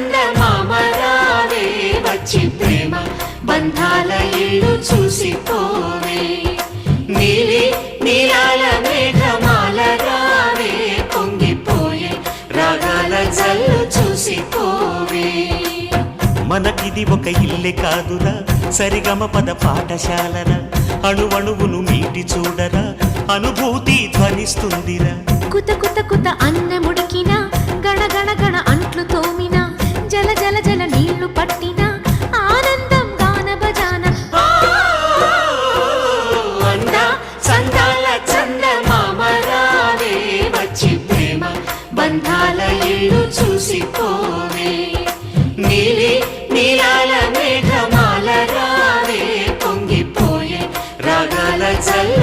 చందమామ రావే వచ్చి ప్రేమ బంధాల ఇల్లు చూసిపోవే. నీలి నీలాల మేఘమాల రావే పొంగిపోయే రాగాల జల్లు చూసిపోవే. మనకిది ఒక ఇల్లే కాదురా సరిగమ పద పాఠశాలరా. అణువణువును మీటి చూడరా అనుభూతి ధ్వనిస్తుందిరా. కుత కుత కుత అన్నముడ చందాల చంద మామరావే వచ్చి ప్రేమ బంధాల ఇల్లు చూసిపోవే. నీలి నీలాల మేఘమాల రావే పొంగిపోయే రాగాల చల్ల